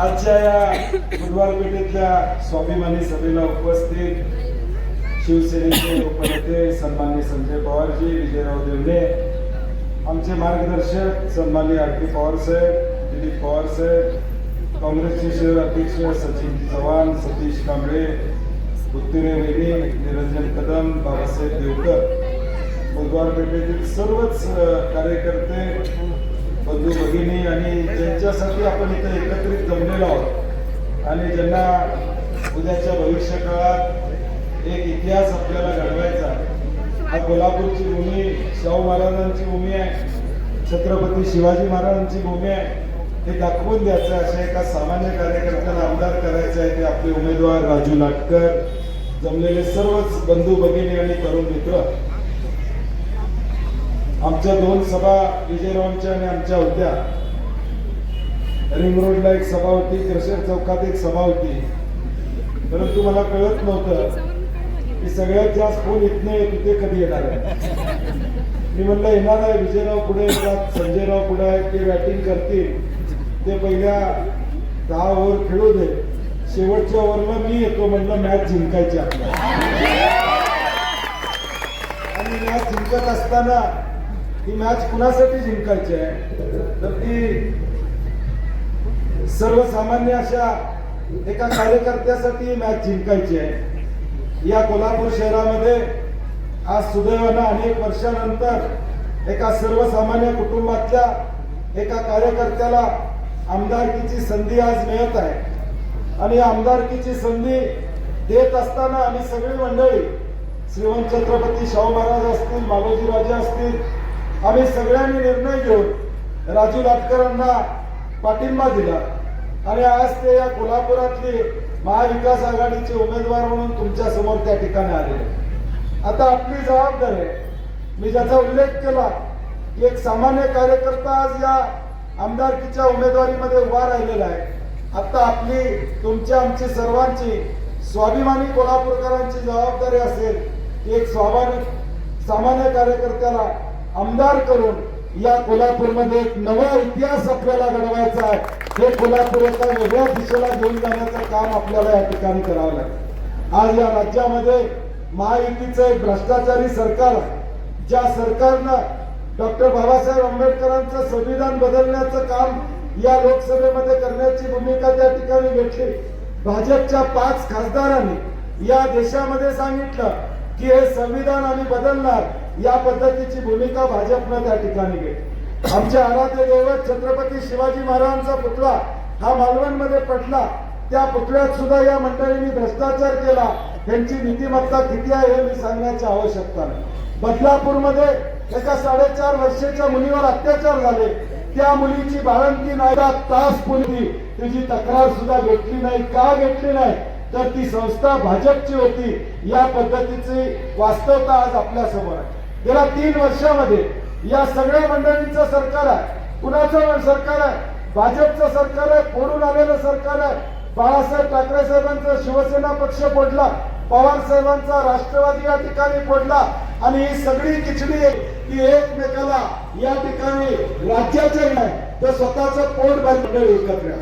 आजच्या या बुधवार पेठेतल्या स्वाभिमानी सभेला उपस्थित शिवसेनेचे उपनेते सन्मान्य संजय पवारजी विजयराव देवले आमचे मार्गदर्शक सन्मान्य आर पी पवार साहेब दिलीप पवार साहेब काँग्रेसचे शहर अध्यक्ष सचिन चव्हाण सतीश कांबळे उत्तरे वेणी निरंजन कदम बाबासाहेब देवकर. बुधवार पेठेतील सर्वच कार्यकर्ते बंधू भगिनी आणि ज्यांच्यासाठी आपण इथे एकत्रित जमलेलो आहोत. आणि ज्यांना उद्याच्या भविष्य काळात एक इतिहास आपल्याला घडवायचा हा कोल्हापूरची भूमी शाहू महाराजांची भूमी आहे छत्रपती शिवाजी महाराजांची भूमी आहे हे दाखवून द्यायचं अशा एका सामान्य कार्यकर्त्याला आमदार करायचं आहे ते आपले उमेदवार राजू लाटकर जमलेले सर्वच बंधू भगिनी आणि तरुण मित्र. आमच्या दोन सभा विजयरावांच्या आणि आमच्या होत्या. रिंग रोडला एक सभा होती क्रशर चौकात एक सभा होती. परंतु मला कळत नव्हतं की सगळ्यात जास्त फोन इथनं येत होते कधी येणार आहे? मी म्हणलं येणार आहे विजयराव पुढे येतात संजयराव पुढे आहेत ते बॅटिंग करतील. ते पहिल्या दहा ओव्हर खेळू दे. शेवटच्या ओव्हरला मी येतो म्हणलं मॅच जिंकायची आपल्याला. आणि मॅच जिंकत असताना ही मॅच कुणासाठी जिंकायची आहे? तर ती सर्वसामान्य अशा एका कार्यकर्त्यासाठी मॅच जिंकायची आहे. या कोल्हापूर शहरामध्ये आज सुदैवानं अनेक वर्षानंतर एका सर्वसामान्य कुटुंबातल्या एका कार्यकर्त्याला आमदारकीची संधी आज मिळत आहे. आणि आमदारकीची संधी देत असताना आम्ही सगळी मंडळी श्रीमंत छत्रपती शाहू महाराज असतील मालोजी राजे असतील आम्ही सगळ्यांनी निर्णय घेऊन राजू लाटकरांना पाठिंबा दिला. आणि आज ते या कोल्हापुरातली महाविकास आघाडीचे उमेदवार म्हणून तुमच्यासमोर त्या ठिकाणी आले. आता आपली जबाबदारी आहे. मी ज्याचा उल्लेख केला की एक सामान्य कार्यकर्ता आज या आमदारकीच्या उमेदवारीमध्ये उभा राहिलेला आहे. आता आपली तुमच्या आमची सर्वांची स्वाभिमानी कोल्हापूरकरांची जबाबदारी असेल की एक स्वाभाविक सामान्य कार्यकर्त्याला आमदार करून या कोल्हापूरमध्ये एक नवा इतिहास आपल्याला घडवायचा आहे. हे कोल्हापूर एका वेगळ्या दिशेला घेऊन जाण्याचं काम आपल्याला या ठिकाणी करावं लागेल. आज या राज्यामध्ये महायुतीचं एक भ्रष्टाचारी सरकार आहे. ज्या सरकारनं डॉक्टर बाबासाहेब आंबेडकरांचं संविधान बदलण्याचं काम या लोकसभेमध्ये करण्याची भूमिका त्या ठिकाणी घेतली. भाजपच्या पाच खासदारांनी या देशामध्ये सांगितलं की हे संविधान आम्ही बदलणार. या पद्धतीची भूमिका भाजपनं त्या ठिकाणी घेतली. आमचे आराध्य दैवत छत्रपती शिवाजी महाराजांचा पुतळा हा मालवणमध्ये पडला. त्या पुतळ्यात सुद्धा या मंडळींनी भ्रष्टाचार केला. त्यांची नीतिमत्ता किती आहे हे मी सांगण्याची आवश्यकता नाही. बदलापूरमध्ये एका साडेचार वर्षाच्या मुलीवर अत्याचार झाले. त्या मुलीची बाळंती नायरा तास पुरली. तिची तक्रार सुद्धा घेतली नाही. का घेतली नाही? तर ती संस्था भाजपची होती. या पद्धतीची वास्तवता आज आपल्यासमोर आहे. गेल्या तीन वर्षामध्ये या सगळ्या मंडळींचं सरकार आहे. कुणाचं सरकार आहे. भाजपचं सरकार आहे. फोडून आलेलं सरकार आहे. बाळासाहेब ठाकरे साहेबांचा शिवसेना पक्ष फोडला. पवार साहेबांचा राष्ट्रवादी या ठिकाणी फोडला. आणि ही सगळी खिचडी ती एकमेकाला या ठिकाणी राज्याचे नाही तर स्वतःच पोट बांधून एकत्र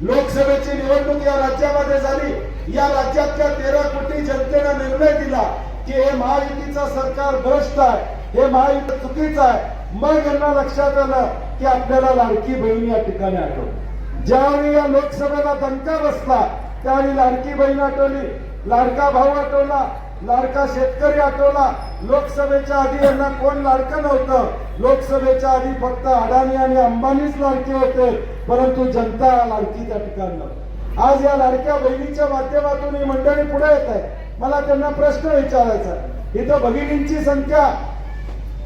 लोकसभेची निवडणूक या राज्यामध्ये झाली. या राज्यातल्या तेरा कोटी जनतेनं निर्णय दिला. की हे महायुतीचं सरकार भ्रष्ट आहे हे महायुती चुकीचं आहे. मग यांना लक्षात आलं की आपल्याला लाडकी बहीण या ठिकाणी आठवली. ज्यावेळी या लोकसभेला दणका बसला त्यावेळी लाडकी बहीण आठवली लाडका भाऊ आठवला लाडका शेतकरी आठवला. लोकसभेच्या आधी यांना कोण लाडकं नव्हतं? लोकसभेच्या आधी फक्त अडाणी आणि अंबानीच लाडके होते परंतु जनता लाडकी त्या ठिकाणी आज या लाडक्या बहिणीच्या माध्यमातून ही मंडळी पुढे येत आहे. मला त्यांना प्रश्न विचारायचा इथं भगिनींची संख्या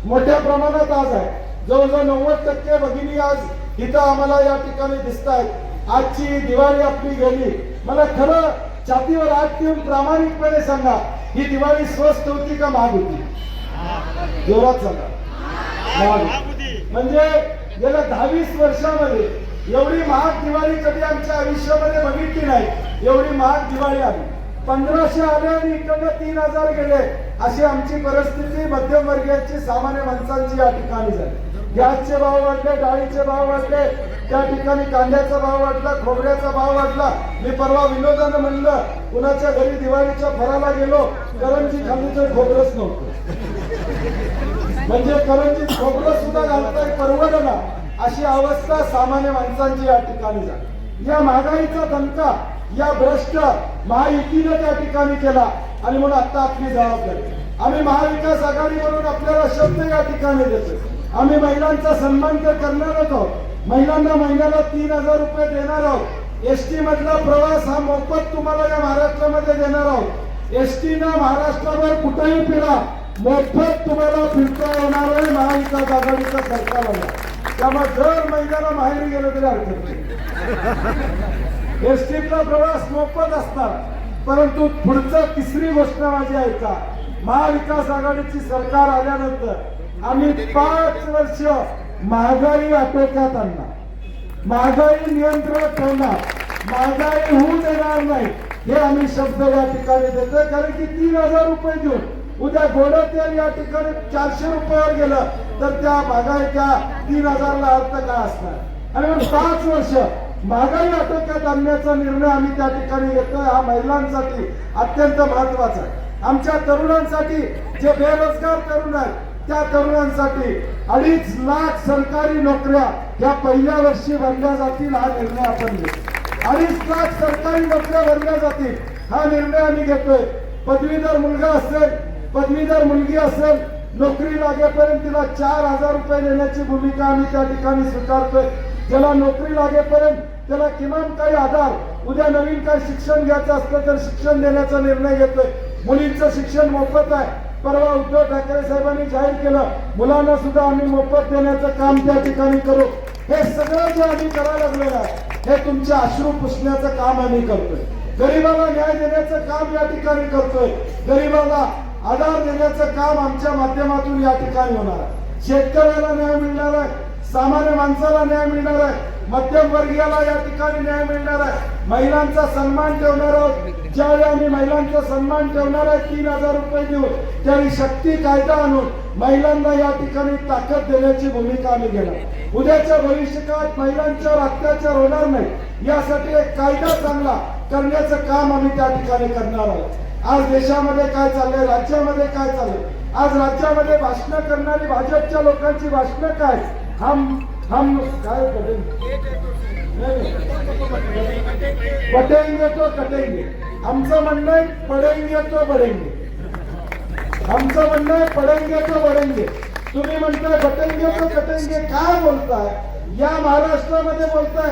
मोठ्या प्रमाणात आज आहे. जवळजवळ नव्वद टक्के भगिनी आज इथं आम्हाला या ठिकाणी दिसत आहेत आजची दिवाळी आपली गेली. मला खरं छातीवर हात येऊन प्रामाणिकपणे सांगा ही दिवाळी स्वस्त होती का महाग होती? जोरात सांगा. म्हणजे गेल्या दहावीस वर्षामध्ये एवढी महाग दिवाळी कधी आमच्या आयुष्यामध्ये बघितली नाही. एवढी महाग दिवाळी आली. पंधराशे आले आणि इकडनं तीन हजार गेले. अशी आमची परिस्थिती मध्यमवर्गीयाची सामान्य माणसांची या ठिकाणी झाली. गॅसचे भाव वाढले डाळीचे भाव वाढले त्या ठिकाणी कांद्याचा भाव वाढला खोबऱ्याचा भाव वाढला. मी परवा विनोदानं म्हणलं कुणाच्या घरी दिवाळीच्या फराला गेलो करंजी खालीचं खोबरंच नव्हतं. म्हणजे करंजी खोबरं सुद्धा घालताय परवडला अशी अवस्था सामान्य माणसांची या ठिकाणी झाली. या महागाईचा धमका या भ्रष्ट महायुतीनं त्या ठिकाणी केला. आणि म्हणून आता आपली जबाबदारी. आम्ही महाविकास आघाडी म्हणून आपल्याला शब्द या ठिकाणी देतो आम्ही महिलांचा सन्मान तर करणार आहोत. महिलांना महिन्याला तीन हजार रुपये देणार आहोत. एसटी मधला प्रवास हा मोफत तुम्हाला या महाराष्ट्रामध्ये देणार आहोत. एसटी न महाराष्ट्रावर कुठेही फिरा. मोफत तुम्हाला फिरता येणार आहे महाविकास आघाडीचं सरकार आलं. त्यामुळे दर महिन्याला माहेरी गेलं तरी हरकत नाही. एसटीतला प्रवास मोफत असणार परंतु पुढचं तिसरी गोष्ट माझी ऐका महाविकास आघाडीची सरकार आल्यानंतर आम्ही पाच वर्ष महागाई आटोक्यात आणणार महागाई नियंत्रणात ठेवणार. महागाई होऊ देणार नाही. हे आम्ही शब्द या ठिकाणी देतोय. कारण की तीन हजार रुपये देऊन उद्या गोड तेल या ठिकाणी चारशे रुपयावर गेलं तर त्या महागाईच्या तीन हजारला अर्थ काय असणार? आणि पाच वर्ष महागाई आटोक्यात आणण्याचा निर्णय आम्ही त्या ठिकाणी घेतोय. हा महिलांसाठी अत्यंत महत्त्वाचा आहे. आमच्या तरुणांसाठी जे बेरोजगार तरुण आहेत त्या तरुणांसाठी अडीच लाख सरकारी नोकऱ्या या पहिल्या वर्षी भरल्या जातील हा निर्णय आपण घेतो अडीच लाख सरकारी नोकऱ्या भरल्या जातील हा निर्णय आम्ही घेतोय. पदवीधर मुलगा असेल पदवीधर मुलगी असेल नोकरी लागेपर्यंत तिला चार हजार रुपये देण्याची भूमिका आम्ही त्या ठिकाणी स्वीकारतोय. ज्याला नोकरी लागेपर्यंत त्याला किमान काही आधार उद्या नवीन काही शिक्षण घ्यायचं असलं तर शिक्षण देण्याचा निर्णय घेतोय. मुलींचं शिक्षण मोफत आहे. परवा उद्धव ठाकरे साहेबांनी जाहीर केलं मुलांना सुद्धा आम्ही मोफत देण्याचं काम त्या ठिकाणी करू. हे सगळं जे आम्ही करायला लागलेलं आहे हे तुमचे अश्रू पुसण्याचं काम आम्ही करतोय. गरीबाला न्याय देण्याचं काम या ठिकाणी करतोय. गरीबाला आधार देण्याचं काम आमच्या माध्यमातून या ठिकाणी होणार आहे. शेतकऱ्याला न्याय मिळणार आहे. सामान्य माणसाला न्याय मिळणार आहे. मध्यमवर्गीयाला या ठिकाणी न्याय मिळणार आहे. महिलांचा सन्मान ठेवणार आहोत. ज्यावेळी आम्ही महिलांचा सन्मान ठेवणार आहे तीन हजार रुपये देऊन त्यावेळी शक्ती कायदा आणून महिलांना या ठिकाणी ताकद देण्याची भूमिका आम्ही घेणार. उद्याच्या भविष्यकाळात महिलांच्यावर अत्याचार होणार नाही. यासाठी एक कायदा चांगला करण्याचं काम आम्ही त्या ठिकाणी करणार आहोत. आज देशामध्ये काय चाललंय राज्यामध्ये काय चाललंय? आज राज्यामध्ये भाषणं करणारी भाजपच्या लोकांची भाषणं काय? हा हम काय करेंगे? नाही, पटेंगे तो कटेंगे। आमचं म्हणणं आहे पडेंगे तो बडेंगे आमचं म्हणणं आहे पडेंगे तो बडेंगे तुम्ही म्हणताय बटेंगे तो कटेंगे। काय बोलताय या महाराष्ट्रामध्ये बोलताय.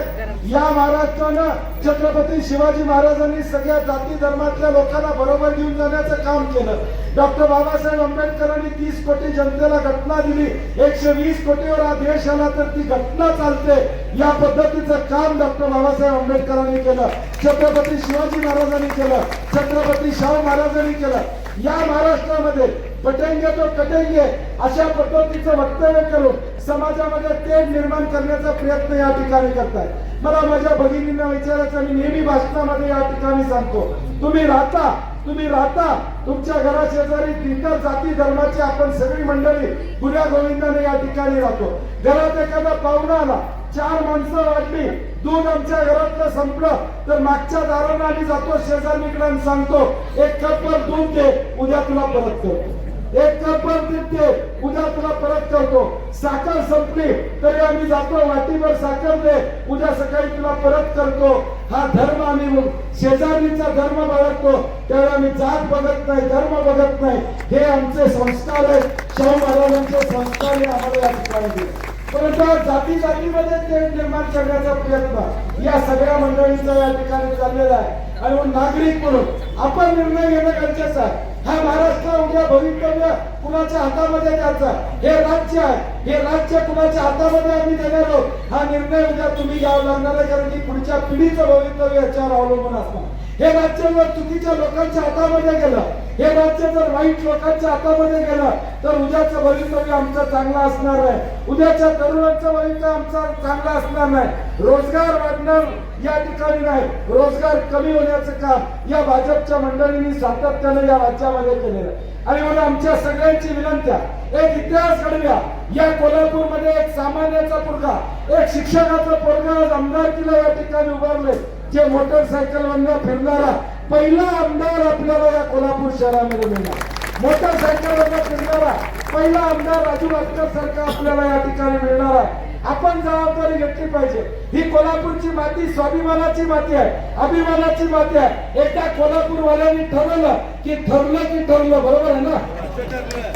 या महाराष्ट्रानं छत्रपती शिवाजी महाराजांनी सगळ्या जाती धर्मातल्या लोकांना बरोबर घेऊन जाण्याचं काम केलं. डॉक्टर बाबासाहेब आंबेडकरांनी तीस कोटी जनतेला घटना दिली. एकशे वीस कोटीवर हा देश आला तर ती घटना चालते. या पद्धतीचं काम डॉक्टर बाबासाहेब आंबेडकरांनी केलं. छत्रपती शिवाजी महाराजांनी केलं. छत्रपती शाहू महाराजांनी केलं. या महाराष्ट्रामध्ये पटेंगे तो कटेंगे. अशा पद्धतीचं वक्तव्य करून समाजामध्ये तेढ निर्माण करण्याचा प्रयत्न या ठिकाणी करताय. मला माझ्या भगिनींना विचारायचं मी नेहमी भाषणामध्ये या ठिकाणी सांगतो. तुम्ही राहता तुम्ही राहता. तुमच्या घरा शेजारी इतर जाती धर्माची आपण सगळी मंडळी गुन्हा गोविंदाने या ठिकाणी राहतो. घरात एखादा पाहुणा आला चार माणसं वाटली दूध आमच्या घरातलं संपलं तर मागच्या दारानं आम्ही जातो शेजारणीकडे सांगतो एक कपवर दूध दे उद्या तुला परत करतो. एक कपवर तिथे उद्या तुला परत करतो. साखर संपली तरी आम्ही जातो वाटीवर साखर दे. उद्या सकाळी तुला परत करतो. हा धर्म आम्ही शेजारणीचा धर्म बघतो. त्यावेळी आम्ही जात बघत नाही धर्म बघत नाही. हे आमचे संस्कार आहेत. शाहू महाराजांचे संस्कार हे आम्हाला या ठिकाणी दिले. परंतु जाती जातीमध्ये ते निर्माण करण्याचा प्रयत्न. या सगळ्या मंडळींचा या ठिकाणी चाललेला आहे. आणि नागरिक म्हणून आपण निर्णय घेणं गरजेचं आहे. हा महाराष्ट्र उद्या भवितव्य कुणाच्या हातामध्ये द्यायचा? हे राज्य आहे. हे राज्य कुणाच्या हातामध्ये आम्ही देणार आहोत? हा निर्णय उद्या तुम्ही घ्यावा लागणार आहे कारण की पुढच्या पिढीचं भवितव्य याच्यावर अवलंबून असणार. हे राज्य जर चुकीच्या लोकांच्या हातामध्ये गेलं हे राज्य जर वाईट लोकांच्या हातामध्ये गेलं तर उद्याचं भवितव्य आमचं चांगलं असणार आहे. उद्याच्या तरुणांचं भवितव्य आमचं चांगलं असणार नाही. रोजगार वाढणार या ठिकाणी नाही. रोजगार कमी होण्याचं काम या भाजपच्या मंडळींनी सातत्याने या राज्यामध्ये केलेलं आहे. आणि म्हणून आमच्या सगळ्यांची विनंत्या एक इतिहास घडूया या कोल्हापूरमध्ये एक सामान्याचा पोरगा एक शिक्षकाचा पोरगा आज आमदारकीला या ठिकाणी उभारले. जे मोटरसायकल वरनं फिरणारा पहिला आमदार आपल्याला या कोल्हापूर शहरामध्ये मिळणार. मोटरसायकल वरनं फिरणारा पहिला आमदार राजू लाटकर सारखा आपल्याला या ठिकाणी मिळणार आहे. आपण जबाबदारी घेतली पाहिजे. ही कोल्हापूरची माती स्वाभिमानाची माती आहे अभिमानाची माती आहे. एकदा कोल्हापूरवाल्यांनी ठरवलं की ठरलं की ठरलं बरोबर आहे ना?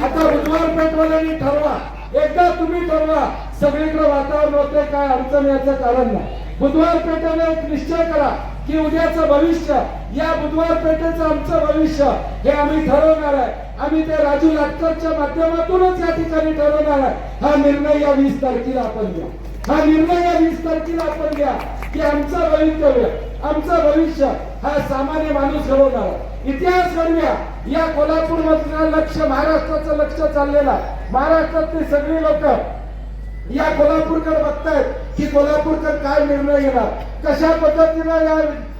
आता बुधवार पेठवाल्यांनी ठरवा. एकदा तुम्ही ठरवा सगळीकडे वातावरण होते काय अडचण याचं कारण नाही. बुधवार पेठेने एक निश्चय करा की उद्याचं भविष्य या बुधवार पेठेचं आमचं भविष्य हे आम्ही ठरवणार आहे. आम्ही ते राजू लाटकरच्या माध्यमातूनच या ठिकाणी ठरवणार आहे. हा निर्णय या वीस तारखेला आपण घ्या. हा निर्णय या वीस तारखेला आपण घ्या की आमचं भवितव्य आमचं भविष्य हा सामान्य माणूस घडवणार आहे. इतिहास घडूया या कोल्हापूर मधलं लक्ष महाराष्ट्राचं लक्ष चाललेलं आहे. महाराष्ट्रातली सगळी लोक या कोल्हापूरकडे बघतायत की कोल्हापूरकर काय निर्णय घेणार? कशा पद्धतीनं या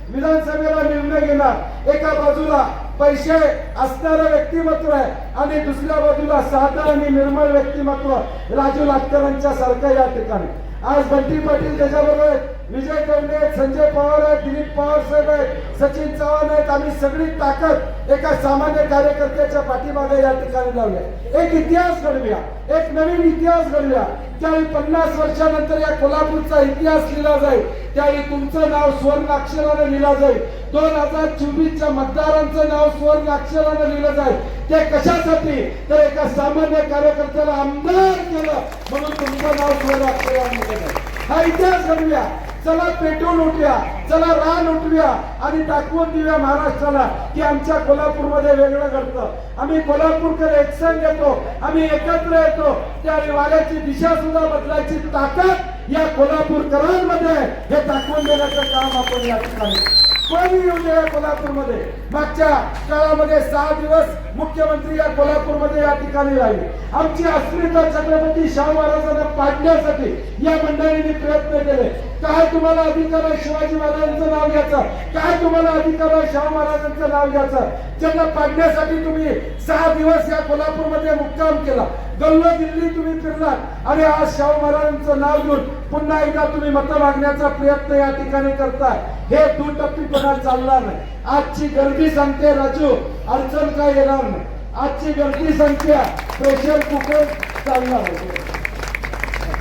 विधानसभेला निर्णय घेणार? एका बाजूला पैसे असणारं व्यक्तिमत्व आहे आणि दुसऱ्या बाजूला साधं आणि निर्मळ व्यक्तिमत्व राजू लाटकरांच्या सारखं या ठिकाणी. आज बंटी पाटील त्याच्याबरोबर विजय कर्णे संजय पवार आहेत दिलीप पवार साहेब आहेत सचिन चव्हाण आहेत आम्ही सगळी ताकद एका सामान्य कार्यकर्त्याच्या पाठीमागे या ठिकाणी लावल्या एक इतिहास घडवूया एक नवीन इतिहास घडवूया. त्यावेळी पन्नास वर्षानंतर या कोल्हापूरचा इतिहास लिहिला जाईल त्यावेळी तुमचं नाव स्वर्ण अक्षराने लिहिलं जाईल. दोन हजार चोवीसच्या मतदारांचं नाव स्वर्ण अक्षराने लिहिलं जाईल. ते कशासाठी? तर एका सामान्य कार्यकर्त्याला आमदार केलं म्हणून तुमचं नाव सुवर्ण अक्षराने लिहिलं जाईल. हा इतिहास घडूया चला पेट्रोल उठूया चला रान उठूया आणि दाखवून देऊया महाराष्ट्राला की आमच्या कोल्हापूरमध्ये वेगळं घडतं. आम्ही कोल्हापूरकर एकसंग येतो आम्ही एकत्र येतो. त्या वाऱ्याची दिशा सुद्धा बदलायची ताकद या कोल्हापूरकरांमध्ये हे दाखवून देण्याचं काम आपण या ठिकाणी कोणी येऊ दे या कोल्हापूरमध्ये. मागच्या काळामध्ये सहा दिवस मुख्यमंत्री या कोल्हापूरमध्ये या ठिकाणी राहिले. आमची अस्मिता छत्रपती शाहू महाराजांना पाडण्यासाठी या मंडळींनी प्रयत्न केले. काय तुम्हाला अधिकार आहे शिवाजी महाराजांचं नाव घ्यायचं? काय तुम्हाला अधिकार आहे शाहू महाराजांचं नाव घ्यायचं? त्यांना पाडण्यासाठी तुम्ही सहा दिवस या कोल्हापूरमध्ये मुक्काम केला. गल्लो दिल्ली तुम्ही फिरलात. आणि आज शाहू महाराजांचं नाव घेऊन पुन्हा एकदा तुम्ही मत मागण्याचा प्रयत्न या ठिकाणी करताय. हे दुटप्पीपणा चालणार नाही. आजची गर्दी सांगते राजू. अडचण काय येणार नाही. आजची गर्दी संख्या प्रेशर कुकर चालणार आहे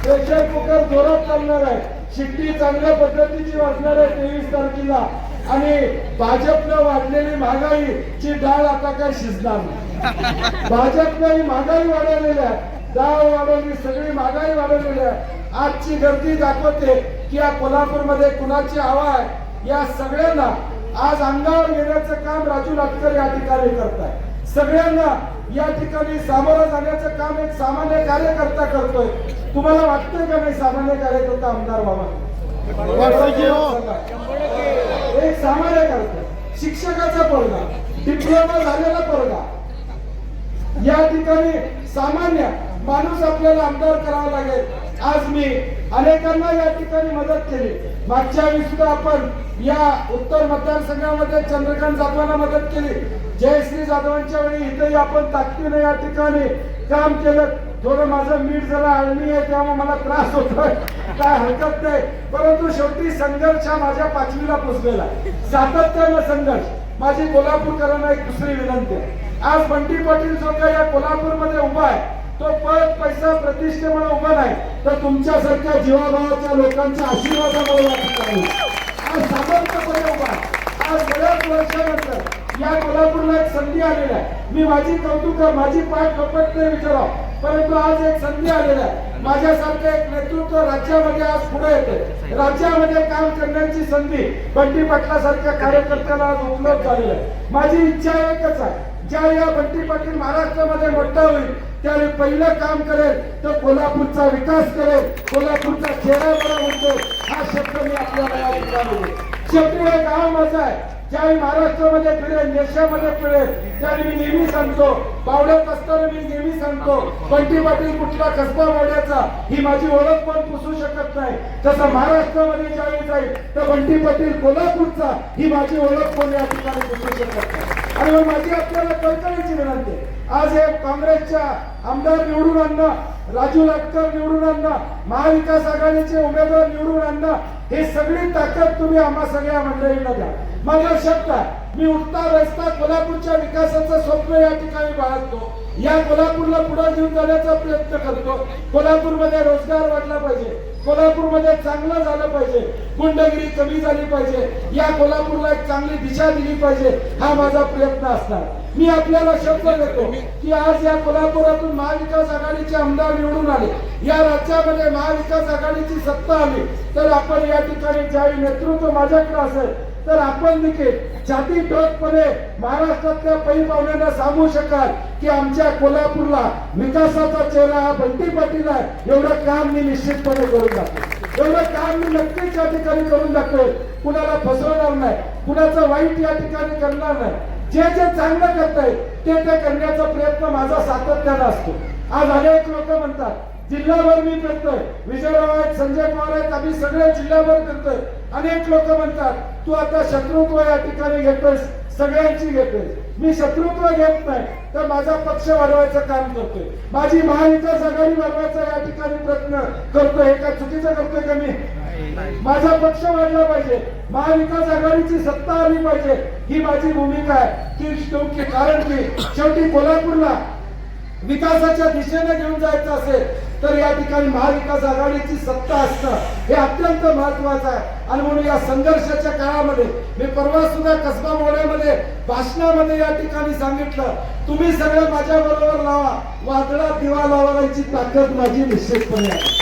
प्रेशर कुकर जोरात चालणार आहे. शिट्टी चांगल्या पद्धतीची वाजणार आहे तेवीस तारखेला. आणि भाजपनं वाढलेली महागाईची डाळ आता काय शिजणार नाही. भाजपनं ही महागाई वाढवलेली आहे. डाळ वाढवली सगळी महागाई वाढवलेली आहे. आजची गर्दी दाखवते की या कोल्हापूरमध्ये कुणाची हवा आहे? या सगळ्यांना आज अंगावर घेण्याचं काम राजू लाटकर या ठिकाणी करताय सगळ्यांना या ठिकाणी सामोरं जाण्याचं काम एक सामान्य कार्यकर्ता करतोय. तुम्हाला वाटतंय का नाही सामान्य कार्यकर्ता आमदार की हो? एक सामान्य कार्यकर्ता. शिक्षकाचा पोरगा डिप्लोमा झालेला पोरगा या ठिकाणी सामान्य माणूस आपल्याला आमदार करावा लागेल. आज मी अनेकांना या ठिकाणी मदत केली. मागच्या वेळी सुद्धा आपण या उत्तर मतदारसंघामध्ये चंद्रकांत जाधवांना मदत केली. जयश्री जाधवांच्या वेळी इथेही आपण ताकदीने या ठिकाणी काम केलं. थोडं माझं मीठ जरा आळणी आहे त्यामुळे मला त्रास होतोय. काय हरकत नाही. परंतु शेवटी संघर्ष हा माझ्या पाचवीला पोचलेला आहे. सातत्यानं संघर्ष. माझी कोल्हापूरकरांना एक दुसरी विनंती आहे. आज बंटी पाटील जो काही या कोल्हापूरमध्ये उभा आहे तो पद पैसा प्रतिष्ठेमुळे उभा नाही तर तुमच्यासारख्या जीवाभावाच्या लोकांच्या आशीर्वादामुळे आज सामर्थ्यपणे उभा आज बऱ्याच वर्षानंतर या कोल्हापूरला एक संधी आलेली आहे. मी माझी कौतुक माझी पाठ कपट नाही विचाराव. परंतु आज एक संधी आलेली आहे. माझ्यासारखं एक नेतृत्व राज्यामध्ये आज पुढे येते राज्यामध्ये काम करण्याची संधी बंटी पाटलासारख्या कार्यकर्त्याला आज उपलब्ध झालेली आहे. माझी इच्छा एकच आहे. ज्या या बंटी पाटील महाराष्ट्रामध्ये मोठा होईल त्यावेळी पहिलं काम करेल तर कोल्हापूरचा विकास करेल. कोल्हापूरचा चेहरा बरा म्हणतो हा शब्द मी आपल्याला या शेवटी हे गाव माझं आहे. ज्यावेळी महाराष्ट्रामध्ये फिरेल देशामध्ये फिरेल त्यावेळी मी नेहमी सांगतो बावड्यात असताना मी नेहमी सांगतो पंटी पाटील कुठला कसबा बावड्याचा ही माझी ओळख पण पुसू शकत नाही. तसं महाराष्ट्रामध्ये ज्यावेळी जाईल तर बंटी पाटील कोल्हापूरचा ही माझी ओळख पण या ठिकाणी पुसू शकत नाही. आणि मग माझी आपल्याला कळकळीची विनंती आहे. आज हे काँग्रेसच्या आमदार निवडून आणणं राजू लाटकर निवडून आणणं महाविकास आघाडीचे उमेदवार निवडून आणणं हे सगळी ताकद तुम्ही आम्हा सगळ्या मंडळींना द्या. माझा शब्द आहे मी उठता रस्ता कोल्हापूरच्या विकासाचं स्वप्न या ठिकाणी बाळगतो या कोल्हापूरला पुढे घेऊन जाण्याचा प्रयत्न करतो. कोल्हापूरमध्ये रोजगार वाढला पाहिजे. कोल्हापूरमध्ये चांगलं झालं पाहिजे. गुंडगिरी कमी झाली पाहिजे. या कोल्हापूरला एक चांगली दिशा दिली पाहिजे हा माझा प्रयत्न असणार. मी आपल्याला शब्द देतो की आज या कोल्हापुरातून महाविकास आघाडीचे आमदार निवडून आले. या राज्यामध्ये महाविकास आघाडीची सत्ता आली तर आपण या ठिकाणी ज्यावेळी नेतृत्व माझ्याकडे असेल तर आपण देखील छाती ठोकपणे महाराष्ट्रातल्या पै पाहुण्यांना सांगू शकाल की आमच्या कोल्हापूरला विकासाचा चेहरा हा बंटी पाटील आहे. एवढं काम मी निश्चितपणे करून दाखवेल एवढं काम मी नक्कीच या ठिकाणी करून दाखवेल कुणाला फसवणार नाही. कुणाचं वाईट या ठिकाणी करणार नाही. जे जे चांगलं करताय ते ते करण्याचा प्रयत्न माझा सातत्यानं असतो. आज अनेक लोक म्हणतात जिल्हाभर मी करतोय विजयराव आहेत संजय पवार आहेत आम्ही सगळे जिल्हाभर करतोय अनेक लोक म्हणतात तू आता शत्रुत्व या ठिकाणी घेतोयस सगळ्यांची घेतोय मी शत्रुत्व घेत नाही तर माझा पक्ष वाढवायचं काम करतोय. माझी महाविकास आघाडी वाढवायचा या ठिकाणी प्रयत्न करतोय हे काय चुकीचं करतोय का मी? माझा पक्ष वाढला पाहिजे. महाविकास आघाडीची सत्ता आली पाहिजे. ही माझी भूमिका आहे. की कारण की शेवटी कोल्हापूरला विकासाच्या दिशेने घेऊन जायचं असेल तर या ठिकाणी महाविकास आघाडीची सत्ता असणं हे अत्यंत महत्वाचं आहे. आणि म्हणून या संघर्षाच्या काळामध्ये मी परवा सुद्धा कसबा मोड्यामध्ये भाषणामध्ये या ठिकाणी सांगितलं तुम्ही सगळं माझ्या बरोबर लावा. वादळा दिवा लावायची ताकद माझी निश्चितपणे आहे.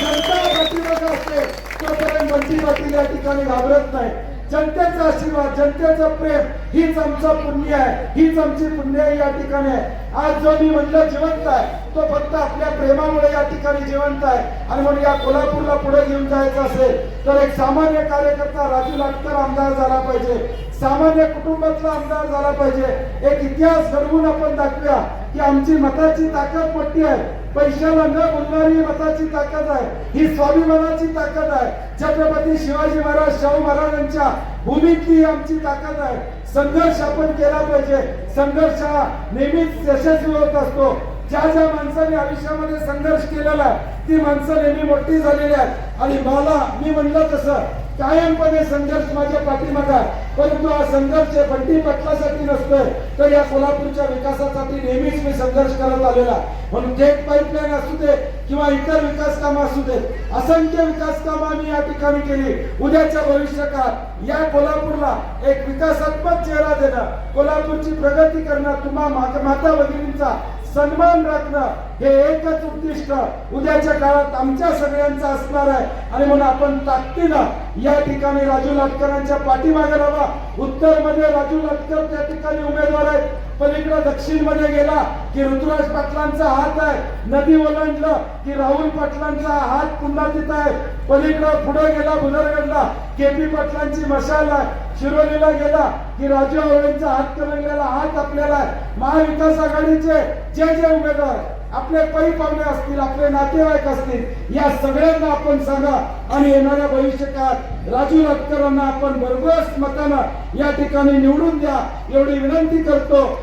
जनता पाठीमागे असते तोपर्यंत बंटी पाटील या ठिकाणी घाबरत नाही जनतेचा आशीर्वाद जनतेचं प्रेम हीच आमचं पुण्य आहे. हीच आमची पुण्य आहे या ठिकाणी आहे. आज जो मी म्हणलं जिवंत आहे तो फक्त आपल्या प्रेमामुळे या ठिकाणी जिवंत आहे. आणि म्हणून या कोल्हापूरला पुढे घेऊन जायचं असेल तर एक सामान्य कार्यकर्ता राजू लाटकर आमदार झाला पाहिजे. सामान्य कुटुंबातला आमदार झाला पाहिजे. एक इतिहास घडवून आपण दाखवूया की आमची मताची ताकद मोठी आहे. पैशाला न बोलणारी मताची ताकद आहे. ही स्वाभिमानाची ताकद आहे. छत्रपती शिवाजी महाराज शाहू महाराजांच्या भूमीतली आमची ताकद आहे. संघर्ष आपण केला पाहिजे. संघर्ष हा नेहमीच यशस्वी होत असतो. ज्या ज्या माणसाने आयुष्यामध्ये संघर्ष केलेला आहे ती माणसं नेहमी मोठी झालेली आहेत. आणि मला मी म्हणलं तसं कायमपणे संघर्ष माझ्या पाठीमागा परंतु हा संघर्ष बंटी पटलासाठी नसतोय तर या कोल्हापूरच्या विकासासाठी नेहमीच मी संघर्ष करत आलेला म्हणून थेट पाईपलाईन असू दे किंवा इतर विकास कामं असू दे असंख्य विकास कामं आम्ही या ठिकाणी केली. उद्याच्या भविष्यकाळात या कोल्हापूरला एक विकासात्मक चेहरा देणं कोल्हापूरची प्रगती करणं तुम्हा माता भगिनींचा सन्मान राखणं हे एकच उद्दिष्ट उद्याच्या काळात आमच्या सगळ्यांचं असणार आहे. आणि म्हणून आपण ताकदीनं या ठिकाणी राजू लाटकरांच्या पाठीमागे राहा. उत्तरमध्ये राजू लाटकर त्या ठिकाणी उमेदवार आहेत. पलीकडे दक्षिणमध्ये गेला की ऋतुराज पाटलांचा हात आहे. नदी ओलांडलं की राहुल पाटलांचा हात पुन्हा तिथं आहे. पलीकडे पुढे गेला बुदरगडला केपी पाटलांची मशाल आहे. शिरोलीला गेला की राजू आवळेंचा हात करंगलेला हात आपल्याला आहे. महाविकास आघाडीचे जे जे उमेदवार आपले पै पाहुणे असतील आपले नातेवाईक असतील या सगळ्यांना आपण सांगा. आणि येणाऱ्या भविष्यकाळात राजू लटकरांना आपण भरघोस मतानं या ठिकाणी निवडून द्या. एवढी विनंती करतो.